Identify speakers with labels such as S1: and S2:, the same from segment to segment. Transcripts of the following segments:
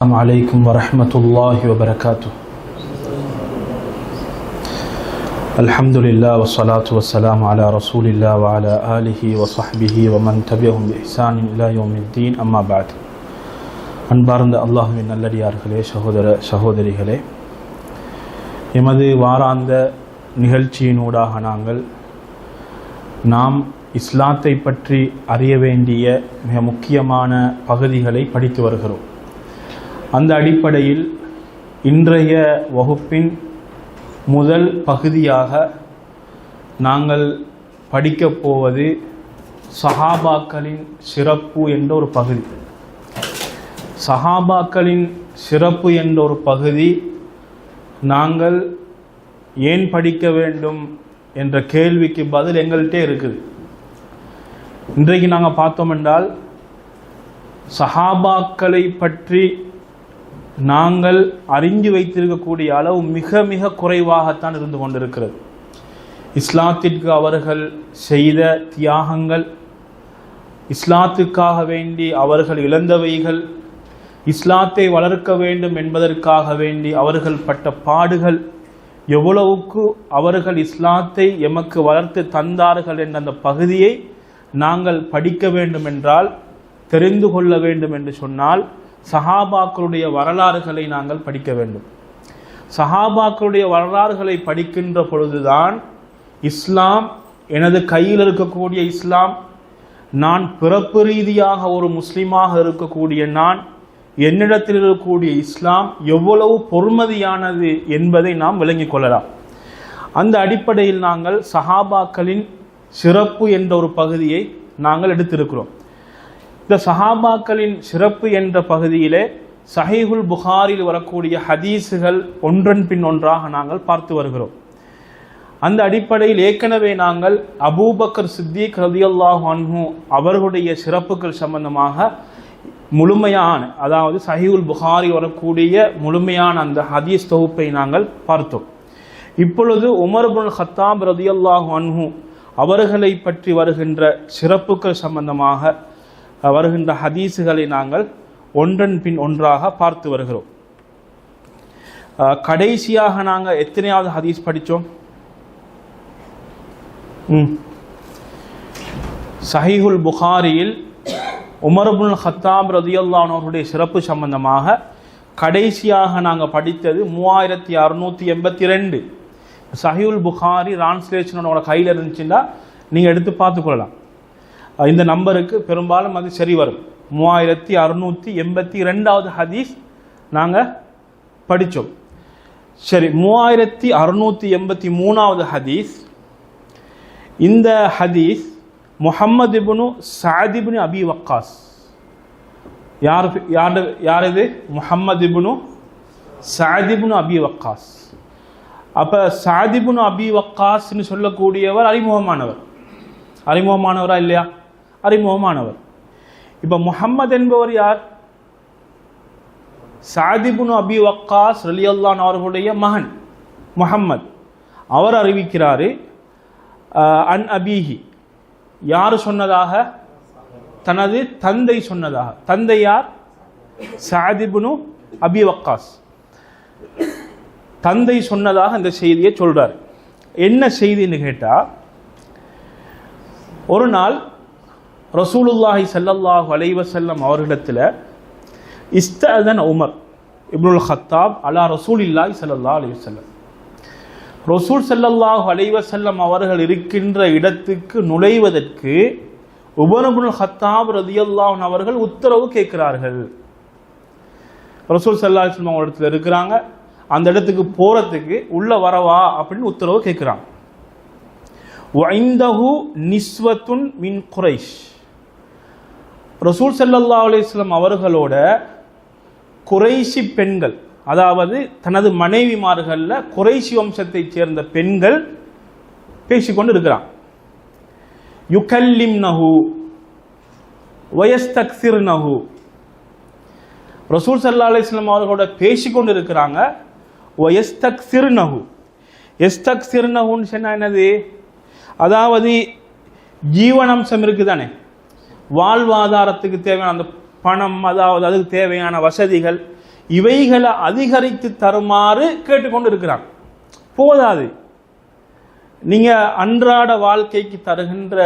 S1: السلام عليكم ورحمة الله وبركاته الحمد لله والصلاة والسلام على رسول الله وعلى آله وصحبه ومن تبعهم بإحسان إلى يوم الدين أما بعد அன்பார்ந்த அல்லாஹுவின் நல்லடியார்களே சகோதர சகோதரிகளே எமது வாராந்த நிகழ்ச்சியினூடாக நாங்கள் நாம் இஸ்லாத்தை பற்றி அறிய வேண்டிய மிக முக்கியமான பகுதிகளை படித்து வருகிறோம் அந்த அடிப்படையில் இன்றைய வகுப்பின் முதல் பகுதியாக நாங்கள் படிக்கப் போவது சஹாபாக்களின் சிறப்பு என்ற ஒரு பகுதி. சஹாபாக்களின் சிறப்பு என்ற ஒரு பகுதி நாங்கள் ஏன் படிக்க வேண்டும் என்ற கேள்விக்கு பதில் எங்கள்கிட்ட இருக்குது. இன்றைக்கு நாங்கள் பார்த்தோம் என்றால் சஹாபாக்களை பற்றி நாங்கள் அறிஞ்சு வைத்திருக்கக்கூடிய அளவு மிக மிக குறைவாகத்தான் இருந்து கொண்டிருக்கிறது. இஸ்லாத்திற்கு அவர்கள் செய்த தியாகங்கள் இஸ்லாத்துக்காக வேண்டி அவர்கள் இழந்தவைகள் இஸ்லாத்தை வளர்க்க வேண்டும் என்பதற்காக வேண்டி அவர்கள் பட்ட பாடுகள் எவ்வளவுக்கு அவர்கள் இஸ்லாத்தை எமக்கு வளர்த்து தந்தார்கள் என்ற அந்த பகுதியை நாங்கள் படிக்க வேண்டும் என்றால் தெரிந்து கொள்ள வேண்டும் என்று சொன்னால் சஹாபாக்களுடைய வரலாறுகளை நாங்கள் படிக்க வேண்டும். சஹாபாக்களுடைய வரலாறுகளை படிக்கின்ற பொழுதுதான் இஸ்லாம் எனது கையில் இருக்கக்கூடிய இஸ்லாம் நான் பிறப்பு ரீதியாக ஒரு முஸ்லீமாக இருக்கக்கூடிய நான் என்னிடத்தில் இருக்கக்கூடிய இஸ்லாம் எவ்வளவு பொறுமதியானது என்பதை நாம் விளங்கிக் கொள்ளலாம். அந்த அடிப்படையில் நாங்கள் சஹாபாக்களின் சிறப்பு என்ற ஒரு பகுதியை நாங்கள் எடுத்திருக்கிறோம். இந்த சஹாபாக்களின் சிறப்பு என்ற பகுதியிலே சஹீகுல் புகாரில் வரக்கூடிய ஹதீஸுகள் ஒன்றன் பின் ஒன்றாக நாங்கள் பார்த்து வருகிறோம். அந்த அடிப்படையில் ஏற்கனவே நாங்கள் அபூபக்கர் சித்திக் ரதியல்லாஹ் அன்ஹு அவர்களுடைய சிறப்புகள் சம்பந்தமாக முழுமையான அதாவது சஹீகுல் புகாரி வரக்கூடிய முழுமையான அந்த ஹதீஸ் தொகுப்பை நாங்கள் பார்த்தோம். இப்பொழுது உமர் புல் ஹத்தாப் ரதியல்லாஹ் அன்ஹு அவர்களை பற்றி வருகின்ற சிறப்புகள் சம்பந்தமாக வருகின்ற ஹதீஸுகளை நாங்கள் ஒன்றன் பின் ஒன்றாக பார்த்து வருகிறோம். கடைசியாக நாங்கள் எத்தனையாவது ஹதீஸ் படித்தோம் ம். சஹீஹுல் புகாரியில் உமரபுல் ஹத்தாப் ரதியுல்லானோருடைய சிறப்பு சம்பந்தமாக கடைசியாக நாங்கள் படித்தது மூவாயிரத்தி அறுநூற்றி எண்பத்தி ரெண்டு. சஹியுல் புகாரி டிரான்ஸ்லேஷனோட கையில் இருந்துச்சுன்னா நீங்கள் எடுத்து பார்த்துக்கொள்ளலாம் இந்த நம்பருக்கு பெரும்பாலும் அது சரி வரும். மூவாயிரத்தி அறுநூற்றி எண்பத்தி ரெண்டாவது ஹதீஸ் நாங்கள் படித்தோம் சரி மூவாயிரத்தி அறுநூற்றி எண்பத்தி மூணாவது ஹதீஸ். இந்த ஹதீஸ் முஹம்மது இபுனு சாதிபுனு அபி வக்காஸ். யார் யார் யார் இது? முஹம்மது இபுனு சாதிபுனு அபி வக்காஸ். அப்போ சாதிபுனு அபி வக்காஸ்ன்னு சொல்லக்கூடியவர் அறிமுகமானவர். அறிமுகமானவரா இல்லையா? அறிமுகமானவர். இப்போ முஹம்மது என்பவர் யார்? சாதிபுனு அபி வக்காஸ் ரலியல்லான் அவர்களுடைய மகன் முஹம்மத். அவர் அறிவிக்கிறாரு அன் அபிஹி. யார் சொன்னதாக? தனது தந்தை சொன்னதாக. தந்தை யார்? சாதிபுனு அபி வக்காஸ். தந்தை சொன்னதாக இந்த செய்தியை சொல்றார். என்ன செய்தின்னு கேட்டால் ஒரு நாள் ரசூலுல்லாஹி சல்லல்லாஹு அலைவசல்லம் அவர்களிடத்தில் இஸ்ததன் உமர் இப்னுல் ஹத்தாப் அலா ரசூலில்லாஹி சல்லா அலைவசல்லம் ரசூல் சல்லல்லாஹு அலைவசல்லம் அவர்கள் இருக்கின்ற இடத்துக்கு நுழைவதற்கு உபனபுல் ஹத்தாப் ரதியல்லாஹன் அவர்கள் உத்தரவு கேட்கிறார்கள். ரசூல் சல்லா அலிஸ்லாம் அவங்க இடத்துல இருக்கிறாங்க. அந்த இடத்துக்கு போகிறதுக்கு உள்ளே வரவா அப்படின்னு உத்தரவு கேட்குறாங்க. வைந்தஹு நிஸ்வத்துன் மின் குரைஷ் ரசூல் சல்லல்லா அலிஸ்லாம் அவர்களோட குறைசி பெண்கள் அதாவது தனது மனைவிமார்களில் குறைசி வம்சத்தைச் சேர்ந்த பெண்கள் பேசிக்கொண்டு இருக்கிறான். யுகல்லிம் நஹு வயஸ்தக்சிர் நஹு ரசூல் சல்லா அலிஸ்லாம் அவர்களோட பேசிக்கொண்டு இருக்கிறாங்க வயஸ்தக் சிறுநகு எஸ்தக் சிறுநகுன்னு சொன்னா என்னது? அதாவது ஜீவனம்சம் இருக்குதானே? வாழ்வாதாரத்துக்கு தேவையான அந்த பணம் அதாவது அதுக்கு தேவையான வசதிகள் இவைகளை அதிகரித்து தருமாறு கேட்டுக்கொண்டு இருக்கிறான். போதாது. நீங்க அன்றாட வாழ்க்கைக்கு தருகின்ற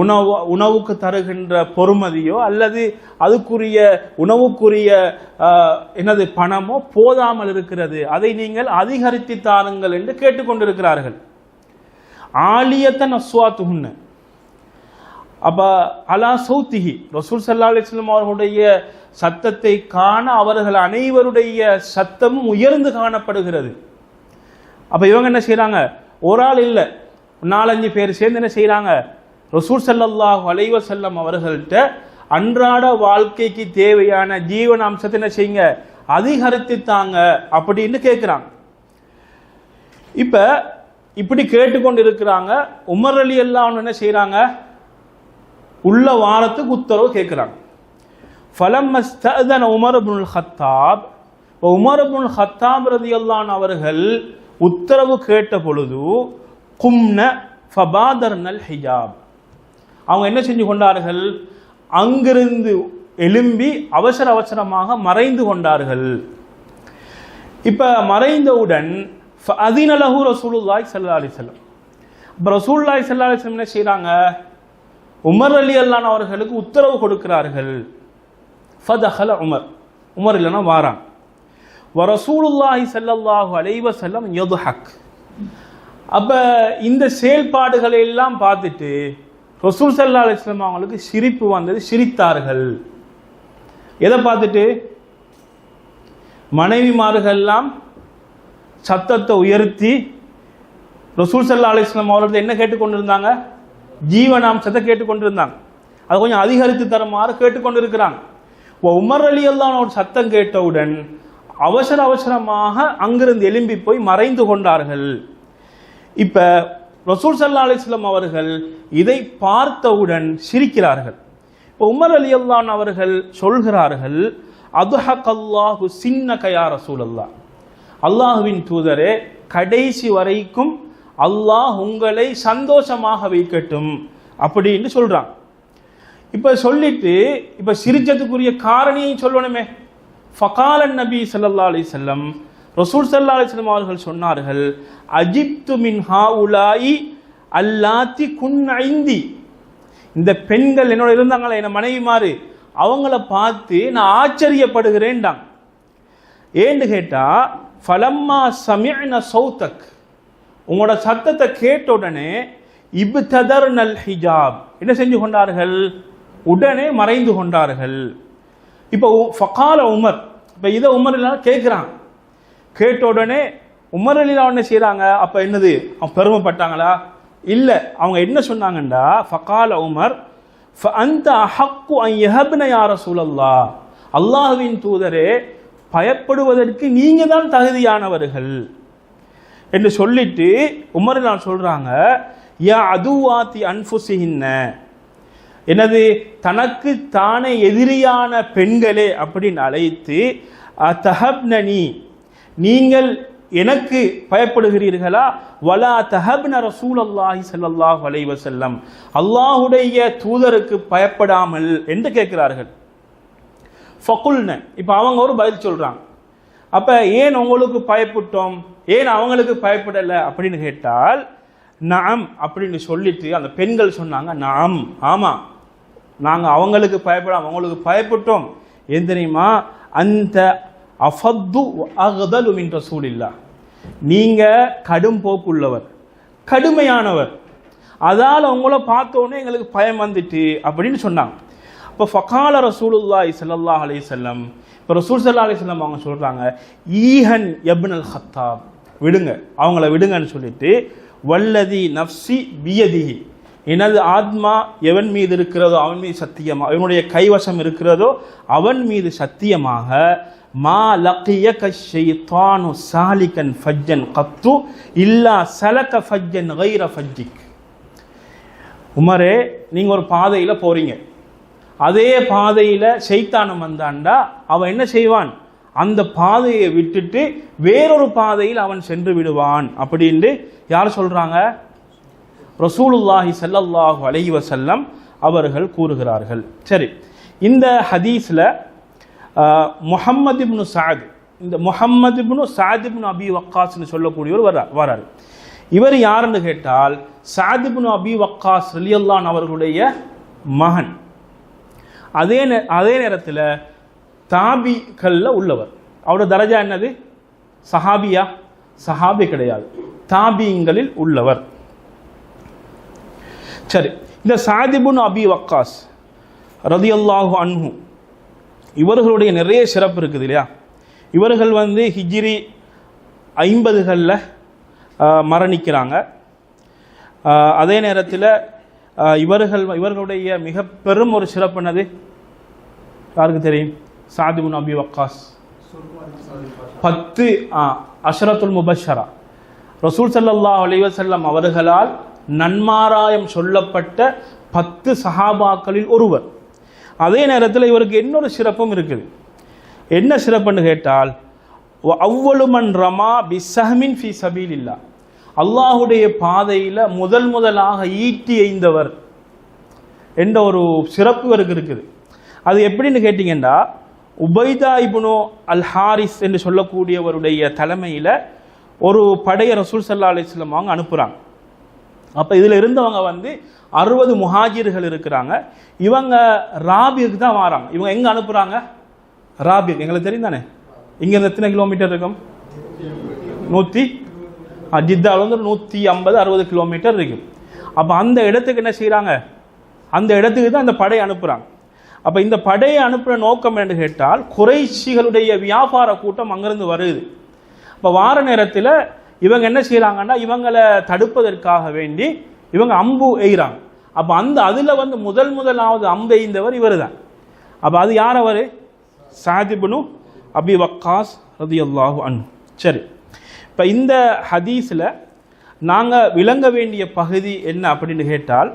S1: உணவு உணவுக்கு தருகின்ற பொறுமதியோ அல்லது அதுக்குரிய உணவுக்குரிய எனது என்னது பணமோ போதாமல் இருக்கிறது. அதை நீங்கள் அதிகரித்து தாருங்கள் என்று கேட்டுக்கொண்டிருக்கிறார்கள் ஆலியத்தன் அஸ்வாத்துகுன்னு அப்ப அலா சௌத்திஹி ரசூல் சல்லா அலிஸ்லாம் அவர்களுடைய சத்தத்தை காண அவர்கள் அனைவருடைய சத்தமும் உயர்ந்து காணப்படுகிறது. அப்ப இவங்க என்ன செய்கிறாங்க ஒரு ஆள் இல்லை நாலஞ்சு பேர் சேர்ந்து என்ன செய்கிறாங்க ரசூல் ஸல்லல்லாஹு அலைவ செல்லம் அவர்கள்ட்ட அன்றாட வாழ்க்கைக்கு தேவையான ஜீவன அம்சத்தை என்ன செய்யுங்க? அதிகரித்து தாங்க அப்படின்னு கேட்குறாங்க இப்ப இப்படி கேட்டுக்கொண்டு இருக்கிறாங்க உமர் அலி எல்லாம் என்ன செய்கிறாங்க உள்ள வாரத்துக்கு உத்தரவு கேட்குறாங்க. ஃபலம் மஸ்தஅதன Umar ibnul Khattab Umar ibnul Khattab ரதியல்லான் அவர்கள் உத்தரவு கேட்ட பொழுது கும்ன ஃபபாதர்னல் ஹிஜாப். அவங்க என்ன செஞ்சு கொண்டார்கள்? அங்கிருந்து எழும்பி அவசர அவசரமாக மறைந்து கொண்டார்கள். இப்ப மறைந்தவுடன் அதினலகு ரசூலுல்லாய் சல்லா அலிசல்லம் இப்போ ரசூல்லாய் சல்லா அலிஸ்லம் என்ன செய்கிறாங்க உமர் அலி அல்லான் அவர்களுக்கு உத்தரவு கொடுக்கிறார்கள். ஃபதஹல உமர். உமர் இல்லைன்னா வாரான். வரசூலுல்லாஹி சல்லல்லாஹு அலைவ செல்லம் யது ஹக் அப்போ இந்த செயல்பாடுகளை எல்லாம் பார்த்துட்டு ரசூல் ஸல்லல்லாஹு அலிஸ்லாம் அவங்களுக்கு சிரிப்பு வந்தது சிரித்தார்கள். எதை பார்த்துட்டு? மனைவிமார்கள்லாம் சத்தத்தை உயர்த்தி ரசூல் ஸல்லல்லாஹு அலிஸ்லாம் அவர்கள் என்ன கேட்டுக்கொண்டிருந்தாங்க? ஜீவனாம்சத்தை கேட்டுக்கொண்டிருந்தாங்க அது கொஞ்சம் அதிகரித்து தருமாறு கேட்டுக்கொண்டிருக்கிறாங்க இப்போ உமர் அலி அல்லான ஒரு சத்தம் கேட்டவுடன் அவசர அவசரமாக அங்கிருந்து எழும்பி போய் மறைந்து கொண்டார்கள். இப்ப ரசூல் சல்லா அலிஸ்லாம் அவர்கள் இதை பார்த்தவுடன் சிரிக்கிறார்கள். இப்போ உமர் அலி அல்லான் அவர்கள் சொல்கிறார்கள் அதுஹக் அல்லாஹு சின்ன கயா ரசூல் அல்லாஹ் அல்லாஹுவின் தூதரே கடைசி வரைக்கும் அல்லாஹ் உங்களை சந்தோஷமாக வைக்கட்டும் அப்படின்னு சொல்றான். இப்ப சொல்லிட்டு இப்ப சிரிச்சதுக்குரிய காரணியை சொல்லணுமே. ஃபகாலன் நபி சல்லா அலி செல்லம் ரசூல் சல்லா அலி செல்லம் அவர்கள் சொன்னார்கள் அஜிப்து மின் ஹாஉலாயி அல்லாத்தி குன் ஐந்தி இந்த பெண்கள் என்னோட இருந்தாங்களே என் மனைவிமாறு அவங்கள பார்த்து நான் ஆச்சரியப்படுகிறேன்டாங்க. ஏன்னு கேட்டா ஃபலம்மா சமியன சௌதக் உங்களோட சத்தத்தை கேட்ட உடனே இப்ததர் நல் ஹிஜாப் என்ன செஞ்சு கொண்டார்கள்? உடனே மறைந்து கொண்டார்கள். இப்போ உ- ஃபகால உமர் இப்போ இதை உமர் எல்லாம் கேட்குறான். கேட்ட உடனே உமர் அலிலா என்ன செய்கிறாங்க அப்போ என்னது? அவங்க பெருமைப்பட்டாங்களா? இல்லை அவங்க என்ன சொன்னாங்கண்டா? ஃபகால உமர் அந்த அஹக்கு அன் யார சூழல்லா அல்லாஹுவின் தூதரே பயப்படுவதற்கு நீங்க தான் தகுதியானவர்கள். என்று சொல்லிட்டு உமர் நான் சொல்றாங்க யா அதுவாத்தி அன்புசிஹின்ன. எனது தனக்கு தானே எதிரியான பெண்களே அப்படின்னு அழைத்து தஹப்னனி நீங்கள் எனக்கு பயப்படுகிறீர்களா? வலா தஹப்ன ரசூலல்லாஹி சல்லாஹ் அலைவ செல்லம் அல்லாஹுடைய தூதருக்கு பயப்படாமல் என்று கேட்கிறார்கள். ஃபகுல்ன. இப்போ அவங்க ஒரு பதில் சொல்றாங்க. அப்ப ஏன் உங்களுக்கு பயப்பட்டோம்? ஏன் அவங்களுக்கு பயப்படலை? அப்படின்னு கேட்டால் நாம் அப்படின்னு சொல்லிட்டு அந்த பெண்கள் சொன்னாங்க நாம் ஆமா. நாங்க அவங்களுக்கு பயப்பட அவங்களுக்கு பயப்பட்டோம். ஏன் தெரியுமா? அந்த அஃபத்து அகதலும் என்ற சூழில்லா நீங்க கடும் போக்குள்ளவர் கடுமையானவர். அதால் அவங்கள பார்த்தோன்னே எங்களுக்கு பயம் வந்துட்டு அப்படின்னு சொன்னாங்க. இப்போ ஃபகால ரசூலுல்லாய் சல்லா அலைஹி இப்போ ரசூல் சல்லா அலைஹி அவங்க சொல்கிறாங்க ஈஹன் இப்னுல் ஹத்தாப் விடுங்க அவங்கள விடுங்கன்னு சொல்லிட்டு வல்லதி நஃப்சி பியதிஹி எனது ஆத்மா எவன் மீது இருக்கிறதோ அவன் மீது சத்தியமாக அவனுடைய கைவசம் இருக்கிறதோ அவன் மீது சத்தியமாக மா லக்கியக தானு சாலிகன் ஃபஜ்ஜன் கத்து இல்லா சலக ஃபஜ்ஜன் கைர ஃபஜ்ஜிக். உமரே நீங்கள் ஒரு பாதையில் போகிறீங்க அதே பாதையில் சைத்தானம் வந்தாண்டா அவன் என்ன செய்வான்? அந்த பாதையை விட்டுட்டு வேறொரு பாதையில் அவன் சென்று விடுவான். அப்படின்ட்டு யார் சொல்கிறாங்க ரசூலுல்லாஹி சல்லல்லாஹு அலஹி வசல்லம் அவர்கள் கூறுகிறார்கள். சரி இந்த ஹதீஸில் முஹம்மது இப்னு சாது இந்த முஹம்மது இப்னு சாத் இப்னு அபி வக்காஸ்னு சொல்லக்கூடியவர் வர்றார். வராரு இவர் யாருன்னு கேட்டால் சாத் இப்னு அபி வக்காஸ் ரலியல்லான் அவர்களுடைய மகன். அதே நே அதே நேரத்தில் தாபிகளில் உள்ளவர். அவரோட தரஜா என்னது? சஹாபியா? சஹாபி கிடையாது. தாபியங்களில் உள்ளவர். சரி இந்த சாதிபுன் அபி வக்காஸ் ரதியல்லாஹு அன்ஹு இவர்களுடைய நிறைய சிறப்பு இருக்குது இல்லையா? இவர்கள் வந்து ஹிஜிரி ஐம்பதுகளில் மரணிக்கிறாங்க. அதே நேரத்தில் இவர்கள் இவர்களுடைய மிக பெரும் ஒரு சிறப்பு என்னது? யாருக்கு தெரியும்? சாதிபுன் அபி வக்காஸ். பத்து ஆ, அஷ்ரத்துல் முபஷரா ரசூல் சல்லா அலிவசல்லம் அவர்களால் நன்மாராயம் சொல்லப்பட்ட பத்து சஹாபாக்களில் ஒருவர். அதே நேரத்தில் இவருக்கு இன்னொரு சிறப்பும் இருக்குது. என்ன சிறப்புன்னு கேட்டால் அவ்வளுமன் ரமா பிசஹமின் ஃபி சபீல் இல்லா அல்லாஹுடைய பாதையில் முதல் முதலாக ஈட்டி எய்ந்தவர் என்ற ஒரு சிறப்பு இவருக்கு இருக்குது. அது எப்படின்னு கேட்டிங்கன்னா உபைதா இபுனோ அல் ஹாரிஸ் என்று சொல்லக்கூடியவருடைய தலைமையில் ஒரு படைய ரசூல் சல்லா அலிஸ்லம் அவங்க அனுப்புகிறாங்க அப்போ இதில் இருந்தவங்க வந்து அறுபது முஹாஜிர்கள் இருக்கிறாங்க. இவங்க ராபிக்கு தான் வராங்க. இவங்க எங்கே அனுப்புகிறாங்க ராபிக். எங்களுக்கு தெரியும் தானே இங்கேருந்து எத்தனை கிலோமீட்டர் இருக்கும்? நூற்றி ஜித்தாவில் வந்து நூற்றி ஐம்பது அறுபது கிலோமீட்டர் இருக்குது அப்போ அந்த இடத்துக்கு என்ன செய்கிறாங்க அந்த இடத்துக்கு தான் அந்த படையை அனுப்புகிறாங்க அப்போ இந்த படையை அனுப்புகிற நோக்கம் என்று கேட்டால் குறைஷிகளுடைய வியாபார கூட்டம் அங்கிருந்து வருது. இப்போ வார நேரத்தில் இவங்க என்ன செய்கிறாங்கன்னா இவங்களை தடுப்பதற்காக வேண்டி இவங்க அம்பு எய்கிறாங்க அப்போ அந்த அதில் வந்து முதல் முதலாவது அம்பு எய்ந்தவர் இவர் தான் அப்போ அது யார் அவர்? சாதிபனு அபி வக்காஸ் ரதியல்லாஹு அன் சரி. இப்போ இந்த ஹதீஸில் நாங்கள் விளங்க வேண்டிய பகுதி என்ன அப்படின்னு கேட்டால்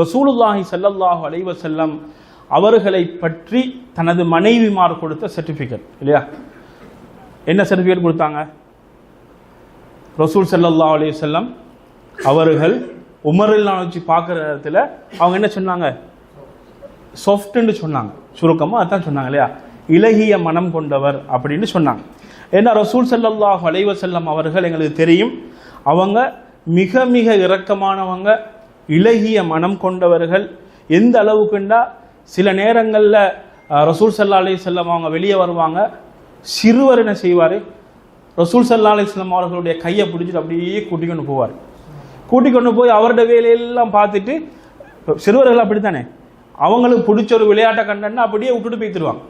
S1: ரசூலுல்லாஹி ஸல்லல்லாஹு அலைவசல்லம் அவர்களை பற்றி தனது மனைவிமார் கொடுத்த சர்டிஃபிகேட் இல்லையா? என்ன சர்டிஃபிகேட் கொடுத்தாங்க? ரசூல் ஸல்லல்லாஹு அலைஹி செல்லம் அவர்கள் நான் வச்சு பார்க்குற இடத்துல அவங்க என்ன சொன்னாங்க? சாஃப்ட்னு சொன்னாங்க. சுருக்கமாக அதான் சொன்னாங்க இல்லையா? இலகிய மனம் கொண்டவர் அப்படின்னு சொன்னாங்க. ஏன்னா ரசூல் ஸல்லல்லாஹு அலைவசல்லம் அவர்கள் எங்களுக்கு தெரியும். அவங்க மிக மிக இரக்கமானவங்க இலகிய மனம் கொண்டவர்கள். எந்த அளவுக்குண்டா சில நேரங்களில் ரசூல் சல்லா அலி செல்லம் அவங்க வெளியே வருவாங்க சிறுவர் என்ன செய்வார்? ரசூல் சல்லா அலி செல்லம் அவர்களுடைய கையை பிடிச்சிட்டு அப்படியே கூட்டிக் கொண்டு போவார். கூட்டிக் கொண்டு போய் அவரோட வேலையெல்லாம் பார்த்துட்டு சிறுவர்கள் அப்படித்தானே? அவங்களுக்கு பிடிச்ச ஒரு விளையாட்டை கண்டன்னா அப்படியே விட்டுட்டு போய்த்துருவாங்க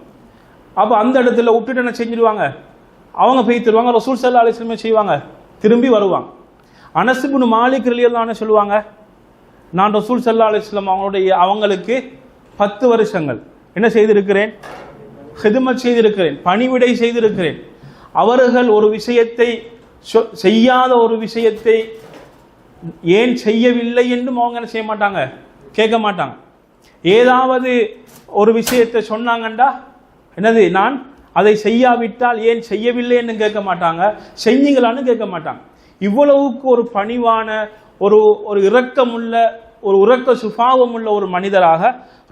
S1: அப்போ அந்த இடத்துல விட்டுட்டு என்ன செஞ்சிருவாங்க? அவங்க போய்த்துருவாங்க ரசூல் சல்லா அலிஸ்லமே செய்வாங்க. திரும்பி வருவாங்க. அனசுபுன் மாலிக் ரலியல்லான்னு சொல்லுவாங்க நான் ரசூல் சல்லா அலிஸ்லாம் அவங்களுடைய அவங்களுக்கு பத்து வருஷங்கள். என்ன செய்திருக்கிறேன்? ஹிதுமத் செய்திருக்கிறேன் பணிவிடை செய்திருக்கிறேன். அவர்கள் ஒரு விஷயத்தை சொ- செய்யாத ஒரு விஷயத்தை ஏன் செய்யவில்லை என்றும் அவங்க என்ன செய்ய மாட்டாங்க? கேட்க மாட்டாங்க. ஏதாவது ஒரு விஷயத்தை சொன்னாங்கண்டா என்னது நான் அதை செய்யாவிட்டால் ஏன் செய்யவில்லைன்னு கேட்க மாட்டாங்க. செஞ்சீங்களான்னு கேட்க மாட்டாங்க. இவ்வளவுக்கு ஒரு பணிவான ஒரு ஒரு இரக்கமுள்ள ஒரு உறக்க சுபாவம் உள்ள ஒரு மனிதராக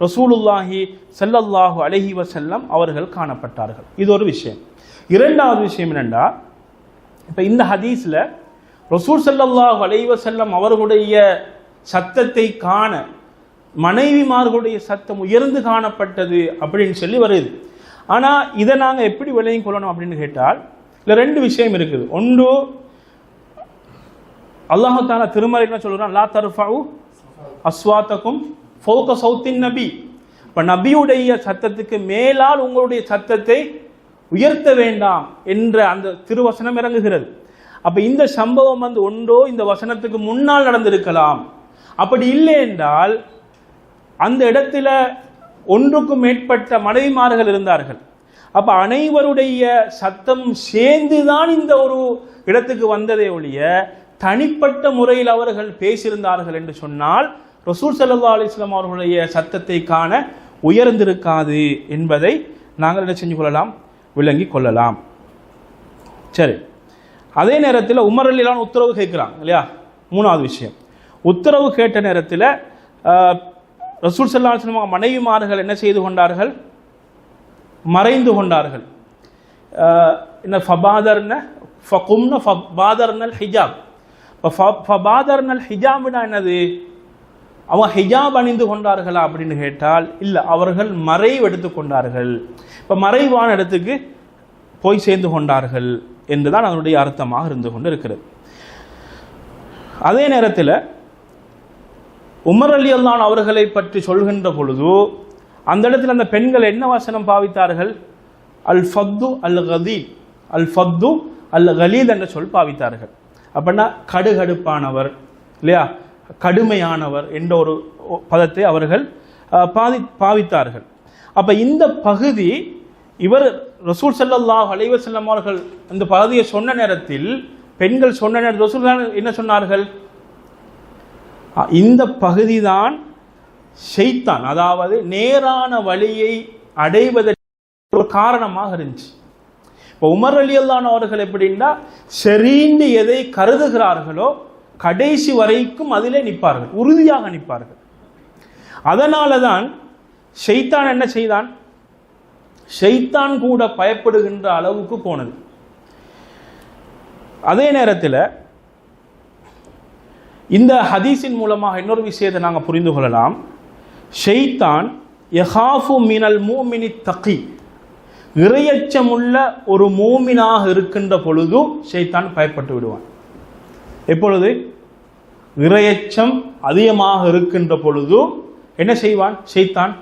S1: ரசூலுல்லாஹி செல்லல்லாஹு அலைஹி வசல்லம் அவர்கள் காணப்பட்டார்கள். இது ஒரு விஷயம். இரண்டாவது விஷயம் என்னென்னா இப்போ இந்த ஹதீஸில் ரசூல் செல்லல்லாஹு அலைஹி வசல்லம் அவர்களுடைய சத்தத்தை காண மனைவிமார்களுடைய சத்தம் உயர்ந்து காணப்பட்டது அப்படின்னு சொல்லி வருது. ஆனால் இதை நாங்கள் எப்படி விளையும் கொள்ளணும் அப்படின்னு கேட்டால் இல்லை ரெண்டு விஷயம் இருக்குது. ஒன்று அல்லாஹு தாலா சொல்கிறான் லா தருஃபாவு அஸ்வாத்தக்கும் ஃபோக்க சவுத்தின் நபி. இப்போ நபியுடைய சத்தத்துக்கு மேலால் உங்களுடைய சத்தத்தை உயர்த்த வேண்டாம் என்ற அந்த திருவசனம் இறங்குகிறது. அப்போ இந்த சம்பவம் வந்து ஒன்றோ இந்த வசனத்துக்கு முன்னால் நடந்திருக்கலாம். அப்படி இல்லை என்றால் அந்த இடத்துல ஒன்றுக்கும் மேற்பட்ட மனைவிமார்கள் இருந்தார்கள். அப்ப அனைவருடைய சத்தம் சேர்ந்துதான் இந்த ஒரு இடத்துக்கு வந்ததே ஒழிய தனிப்பட்ட முறையில் அவர்கள் பேசியிருந்தார்கள் என்று சொன்னால் ரசூல் சல்லா அலிஸ்லாம் அவர்களுடைய சத்தத்தை காண உயர்ந்திருக்காது என்பதை நாங்கள் என்ன செஞ்சு கொள்ளலாம்? விளங்கி கொள்ளலாம். சரி. அதே நேரத்தில் உமர் அலிலான் உத்தரவு கேட்குறாங்க இல்லையா? மூணாவது விஷயம். உத்தரவு கேட்ட நேரத்தில் ரசூல் சல்லா சினிமா மனைவிமார்கள் என்ன செய்து கொண்டார்கள்? மறைந்து கொண்டார்கள். என்ன ஃபபாதர்ன ஃபகும்ன ஃபபாதர்னல் ஹிஜாப். இப்போ ஃபபாதர்னல் ஹிஜாப்னா என்னது? அவங்க ஹிஜாப் அணிந்து கொண்டார்களா அப்படின்னு கேட்டால் இல்லை அவர்கள் மறைவு எடுத்து கொண்டார்கள். இப்போ மறைவான இடத்துக்கு போய் சேர்ந்து கொண்டார்கள் என்றுதான் அதனுடைய அர்த்தமாக இருந்து கொண்டு இருக்கிறது அதே நேரத்தில் உமர் அலி அல்லான் அவர்களை பற்றி சொல்கின்ற பொழுது அந்த இடத்தில் அந்த பெண்கள் என்ன வசனம் பாவித்தார்கள்? அல் ஃபத்து அல் கதீத் அல் ஃபத்து அல் கலீத் என்ற சொல் பாவித்தார்கள். அப்படின்னா கடுகடுப்பானவர் இல்லையா? கடுமையானவர் என்ற ஒரு பதத்தை அவர்கள் பாதி பாவித்தார்கள். அப்போ இந்த பகுதி இவர் ரசூல் செல்லல்லாஹ் அலைஹி வஸல்லம் அவர்கள் இந்த பகுதியை சொன்ன நேரத்தில் பெண்கள் சொன்ன நேரத்தில் ரசூல் என்ன சொன்னார்கள்? இந்த பகுதி தான் ஷெய்தான் அதாவது நேரான வழியை அடைவதற்கு ஒரு காரணமாக இருந்துச்சு. இப்போ உமர் அலி அல்லான் அவர்கள் எப்படின்னா சரின்னு எதை கருதுகிறார்களோ கடைசி வரைக்கும் அதிலே நிற்பார்கள். உறுதியாக நிற்பார்கள். அதனால தான் ஷெய்தான் என்ன செய்தான்? ஷைத்தான் கூட பயப்படுகின்ற அளவுக்கு போனது. அதே நேரத்தில் இந்த ஹதீஸின் மூலமாக இன்னொரு விஷயத்தை நாங்கள் புரிந்து கொள்ளலாம். ஷெய்தான் யஹாஃபு மினல் மூமினி தகி. இறையச்சமுள்ள ஒரு மூமினாக இருக்கின்ற பொழுது ஷெய்தான் பயப்பட்டு விடுவான். எப்பொழுது? இறையச்சம் அதிகமாக இருக்கின்ற பொழுது என்ன செய்வான்? ஷெய்தான்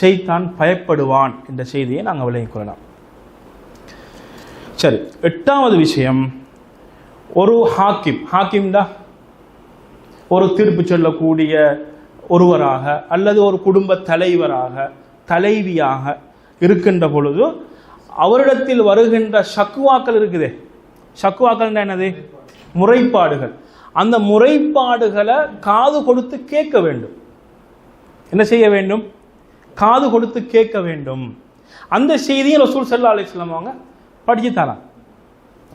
S1: ஷெய்தான் பயப்படுவான் என்ற செய்தியை நாங்கள் விளங்கிக் கொள்ளலாம். சரி எட்டாவது விஷயம். ஒரு ஹாக்கிம் ஹாக்கிம் தான் ஒரு தீர்ப்பு சொல்லக்கூடிய ஒருவராக அல்லது ஒரு குடும்ப தலைவராக தலைவியாக இருக்கின்ற பொழுது அவரிடத்தில் வருகின்ற ஷக்குவாக்கள் இருக்குதே. சக்குவாக்கள் என்னது? முறைப்பாடுகள். அந்த முறைப்பாடுகளை காது கொடுத்து கேட்க வேண்டும். என்ன செய்ய வேண்டும்? காது கொடுத்து கேட்க வேண்டும். அந்த செய்தியை ரசூல் செல்லா அலிஸ்லாம் அவங்க படிச்சு தராங்க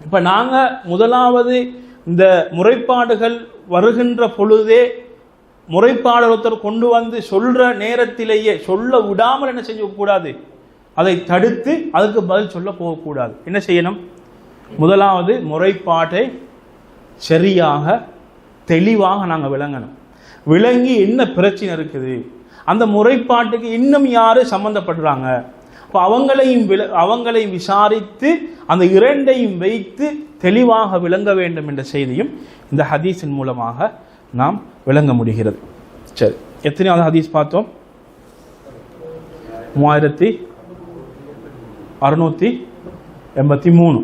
S1: இப்போ நாங்கள் முதலாவது இந்த முறைப்பாடுகள் வருகின்ற பொழுதே முறைப்பாடு ஒருத்தர் கொண்டு வந்து சொல்ற நேரத்திலேயே சொல்ல விடாமல் என்ன செய்யக்கூடாது? அதை தடுத்து அதுக்கு பதில் சொல்ல போகக்கூடாது. என்ன செய்யணும்? முதலாவது முறைப்பாட்டை சரியாக தெளிவாக நாங்கள் விளங்கணும். விளங்கி என்ன பிரச்சனை இருக்குது? அந்த முறைப்பாட்டுக்கு இன்னும் யார் சம்மந்தப்படுறாங்க அப்போ அவங்களையும் விள அவங்களையும் விசாரித்து அந்த இரண்டையும் வைத்து தெளிவாக விளங்க வேண்டும் என்ற செய்தியும் இந்த ஹதீஸின் மூலமாக நாம் விளங்க முடிகிறது. சரி எத்தனையாவது ஹதீஸ் பார்த்தோம்? மூவாயிரத்தி அறுநூத்தி எண்பத்தி மூணு.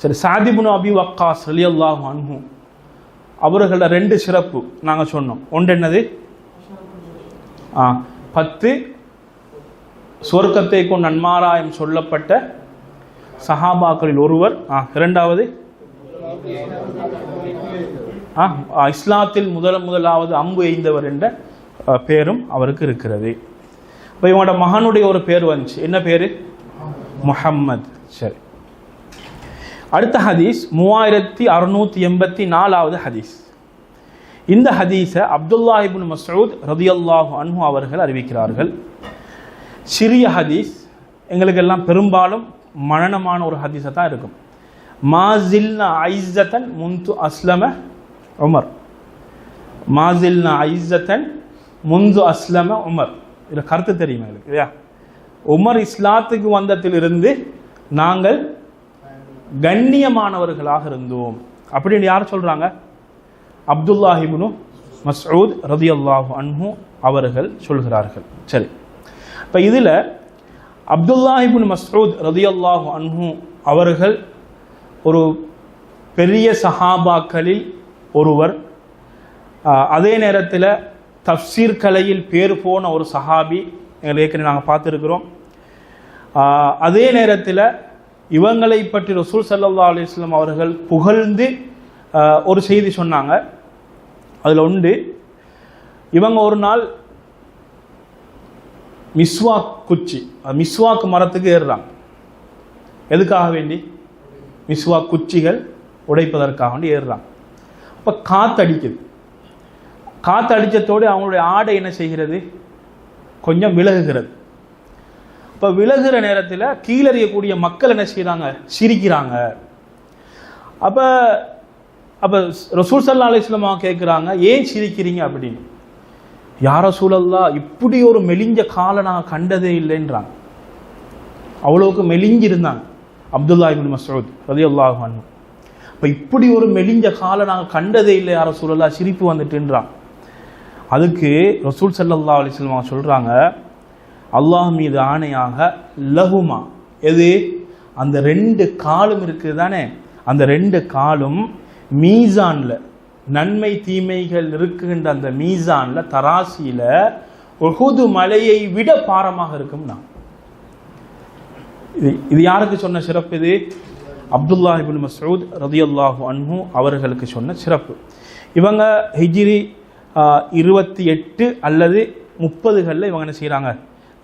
S1: சரி சாதிபுனு அபி வக்காஸ் ரலியல்லாஹு அன்ஹு அவர்களோட ரெண்டு சிறப்பு நாங்கள் சொன்னோம். ஒன்று என்னது? ஆ பத்து சொர்க்கத்தை கொண்டு நன்மாராயம் சொல்லப்பட்ட சஹாபாக்களில் ஒருவர் இரண்டாவது? இஸ்லாத்தில் முதல் முதலாவது அம்பு எய்ந்தவர் என்ற பேரும் அவருக்கு இருக்கிறது. இப்போ இவங்களோட மகனுடைய ஒரு பேர் வந்துச்சு. என்ன பேரு? முஹம்மத். சரி. அடுத்த ஹதீஸ் மூவாயிரத்தி அறுநூத்தி எண்பத்தி நாலாவது ஹதீஸ். இந்த ஹதீஸை அப்துல்லா இப்னு மஸ்ஊத் ரதியல்லாஹு அன்ஹு அவர்கள் அறிவிக்கிறார்கள். சிறிய ஹதீஸ். எங்களுக்கெல்லாம் பெரும்பாலும் மனநமான ஒரு ஹதீஸை தான் இருக்கும் மாசில்னா ஐஸத்தன் முந்து அஸ்லம உமர். மாசில்னா ஐஸத்தன் முந்து அஸ்லம உமர். இதில் கருத்து தெரியுமா எங்களுக்கு இல்லையா? உமர் இஸ்லாத்துக்கு வந்ததிலிருந்து நாங்கள் கண்ணியமானவர்களாக இருந்தோம். அப்படின்னு யார் சொல்கிறாங்க அப்துல்லாஹிபுனு மசூத் ரதி அல்லாஹு அன்ஹு அவர்கள் சொல்கிறார்கள். சரி. இப்போ இதில் அப்துல்லாஹிபுன் மஸ்ஊத் ரதியல்லாஹு அன்ஹு அவர்கள் ஒரு பெரிய சஹாபாக்களில் ஒருவர். அதே நேரத்தில் தப்சீர் கலையில் பேர் போன ஒரு சஹாபி எங்களை ஏற்கனவே நாங்கள் பார்த்துருக்குறோம். அதே நேரத்தில் இவங்களை பற்றி ரசூல் சல்லா அலிஸ்லாம் அவர்கள் புகழ்ந்து ஒரு செய்தி சொன்னாங்க. அதில் உண்டு இவங்க ஒரு நாள் மிஸ்வாக் குச்சி மிஸ்வாக் மரத்துக்கு ஏறுறாங்க எதுக்காக வேண்டி? மிஸ்வாக் குச்சிகள் உடைப்பதற்காக வேண்டி ஏறுறாங்க அப்போ காத்தடிக்குது. காற்று அடித்ததோடு அவங்களுடைய ஆடை என்ன செய்கிறது? கொஞ்சம் விலகுகிறது. இப்போ விலகுற நேரத்தில் கீழறியக்கூடிய மக்கள் என்ன செய்கிறாங்க சிரிக்கிறாங்க. அப்போ அப்போ ரசூல் சல்லா அலிஸ்லமாக கேட்குறாங்க ஏன் சிரிக்கிறீங்க? அப்படின்னு. யார சூழல்லா இப்படி ஒரு மெலிஞ்ச காலை நான் கண்டதே இல்லைன்றான். அவ்வளவுக்கு மெலிஞ்சிருந்தாங்க அப்துல்லா இபின் மசூத் ரதி அல்லாஹ் இப்போ இப்படி ஒரு மெலிஞ்ச காலை நாங்கள் கண்டதே இல்லை யார சூழல்லா சிரிப்பு வந்துட்டுன்றான். அதுக்கு ரசூல் சல்லா அலிஸ்லாம் சொல்கிறாங்க அல்லாஹ் மீது ஆணையாக லகுமா எது? அந்த ரெண்டு காலும் இருக்குது தானே? அந்த ரெண்டு காலும் மீசானில். நன்மை தீமைகள் இருக்குகின்ற அந்த மீசான்ல தராசியில ஒகுது மலையை விட பாரமாக இருக்கும் நான் இது இது யாருக்கு சொன்ன சிறப்பு இது? அப்துல்லா இபின் மசூத் ரதியல்லாஹு அன்ஹு அவர்களுக்கு சொன்ன சிறப்பு. இவங்க ஹிஜிரி இருபத்தி எட்டு அல்லது முப்பதுகளில் இவங்க என்ன செய்கிறாங்க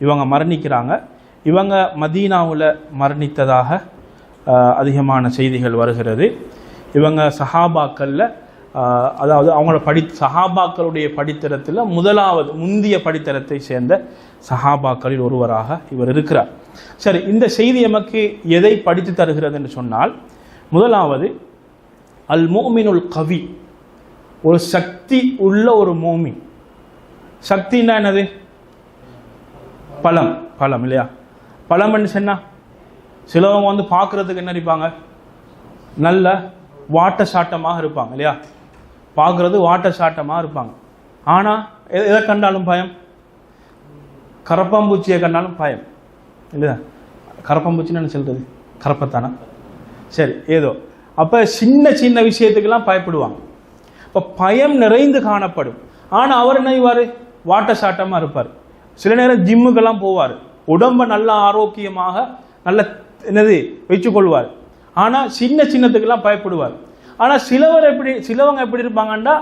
S1: இவங்க மரணிக்கிறாங்க. இவங்க மதீனாவில் மரணித்ததாக அதிகமான செய்திகள் வருகிறது. இவங்க சஹாபாக்களில் அதாவது அவங்களோட படி சஹாபாக்களுடைய படித்தரத்தில் முதலாவது முந்திய படித்தரத்தை சேர்ந்த சஹாபாக்களில் ஒருவராக இவர் இருக்கிறார். சரி இந்த செய்தி எமக்கு எதை படித்து தருகிறது என்று சொன்னால் முதலாவது அல் மோமினுல் கவி ஒரு சக்தி உள்ள ஒரு மோமின். சக்தின்னா என்னது? பழம் பழம் இல்லையா? பழம்னு சொன்னா சிலவங்க வந்து பார்க்கறதுக்கு என்ன இருப்பாங்க நல்ல வாட்ட சாட்டமாக இருப்பாங்க இல்லையா? பார்க்கறது வாட்ட சாட்டமாக இருப்பாங்க. ஆனால் எதை கண்டாலும் பயம்? கரப்பாம்பூச்சியை கண்டாலும் பயம். இல்லையா? கரப்பாம்பூச்சின்னு என்ன சொல்கிறது கரப்பத்தானா? சரி ஏதோ. அப்போ சின்ன சின்ன விஷயத்துக்கெல்லாம் பயப்படுவாங்க. இப்போ பயம் நிறைந்து காணப்படும். ஆனால் அவர் என்ன செய்வார்? வாட்ட சாட்டமாக இருப்பார். சில நேரம் ஜிம்முக்கெல்லாம் போவார். உடம்பை நல்ல ஆரோக்கியமாக நல்ல என்னது வச்சுக்கொள்வார். ஆனால் சின்ன சின்னத்துக்கெல்லாம் பயப்படுவார். ஆனால் சிலவர் எப்படி சிலவங்க எப்படி இருப்பாங்கன்னா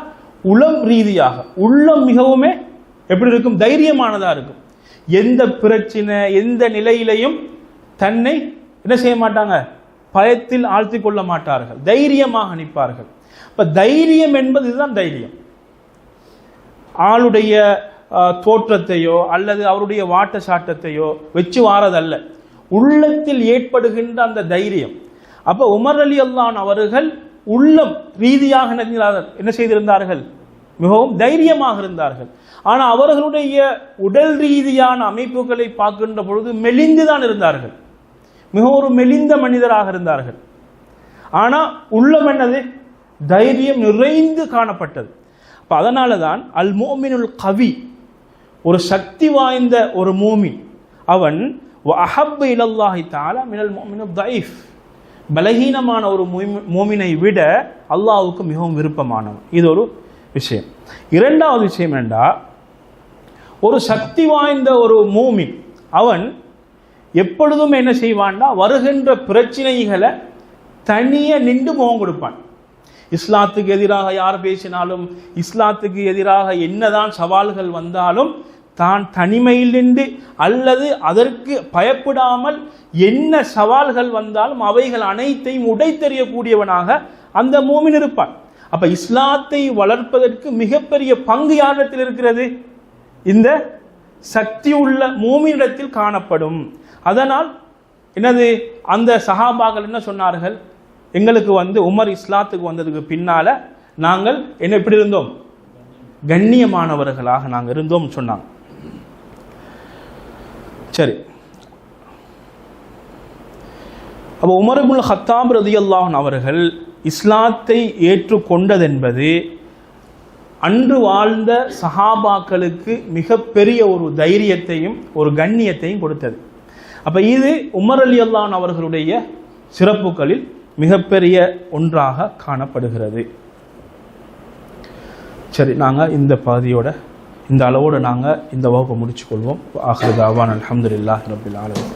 S1: உளம் ரீதியாக உள்ளம் மிகவுமே எப்படி இருக்கும்? தைரியமானதாக இருக்கும். எந்த பிரச்சனை எந்த நிலையிலையும் தன்னை என்ன செய்ய மாட்டாங்க? பயத்தில் ஆழ்த்தி கொள்ள மாட்டார்கள். தைரியமாக நிற்பார்கள். இப்ப தைரியம் என்பது இதுதான் தைரியம். ஆளுடைய தோற்றத்தையோ அல்லது அவருடைய வாட்ட சாட்டத்தையோ வச்சு வாரதல்ல. உள்ளத்தில் ஏற்படுகின்ற அந்த தைரியம். அப்ப உமர் அலி அல்லான் அவர்கள் உள்ளம் ரீதியாக என்ன என்ன செய்திருந்தார்கள்? மிகவும் தைரியமாக இருந்தார்கள். ஆனால் அவர்களுடைய உடல் ரீதியான அமைப்புகளை பார்க்கின்ற பொழுது மெலிந்துதான் இருந்தார்கள். மிக ஒரு மெலிந்த மனிதராக இருந்தார்கள். ஆனால் உள்ளம் என்னது? தைரியம் நிறைந்து காணப்பட்டது. அப்போ அதனால தான் அல் மோமினுல் கவி ஒரு சக்தி வாய்ந்த ஒரு மோமின் அவன் அஹப் இலல்லாஹி தாலா மினல் மோமினு தைஃப் பலகீனமான ஒரு மூமி- மூமினை விட அல்லாவுக்கு மிகவும் விருப்பமானவன். இது ஒரு விஷயம். இரண்டாவது விஷயம் என்னடா? ஒரு சக்தி வாய்ந்த ஒரு மூமின் அவன் எப்பொழுதும் என்ன செய்வான்டா வருகின்ற பிரச்சனைகளை தனியே நின்று முகம் கொடுப்பான். இஸ்லாத்துக்கு எதிராக யார் பேசினாலும் இஸ்லாத்துக்கு எதிராக என்னதான் சவால்கள் வந்தாலும் தான் தனிமையில் நின்று அல்லது அதற்கு பயப்படாமல் என்ன சவால்கள் வந்தாலும் அவைகள் அனைத்தையும் உடைத்தெறியக்கூடியவனாக அந்த மூமின் இருப்பான். அப்ப இஸ்லாத்தை வளர்ப்பதற்கு மிகப்பெரிய பங்கு யாரிடத்தில் இருக்கிறது? இந்த சக்தி உள்ள மூமினிடத்தில் காணப்படும். அதனால் என்னது? அந்த சஹாபாக்கள் என்ன சொன்னார்கள்? எங்களுக்கு வந்து உமர் இஸ்லாத்துக்கு வந்ததுக்கு பின்னால நாங்கள் என்ன எப்படி இருந்தோம்? கண்ணியமானவர்களாக நாங்கள் இருந்தோம் சொன்னாங்க. சரி. அப்போ உமரபுல் ஹத்தாப் ரதியல்லாஹன் அவர்கள் இஸ்லாத்தை ஏற்றுக்கொண்டதென்பது அன்று வாழ்ந்த சஹாபாக்களுக்கு மிகப்பெரிய ஒரு தைரியத்தையும் ஒரு கண்ணியத்தையும் கொடுத்தது. அப்ப இது உமர் அலி அல்லான் அவர்களுடைய சிறப்புகளில் மிகப்பெரிய ஒன்றாக காணப்படுகிறது. சரி நாங்கள் இந்த பகுதியோட இந்த அளவோடு நாங்கள் இந்த வகுப்பை முடிச்சுக்கொள்வோம். ஆஹ்ரதாவான் தாவான் அல்ஹம்துலில்லாஹி ரபில் ஆலமீன்.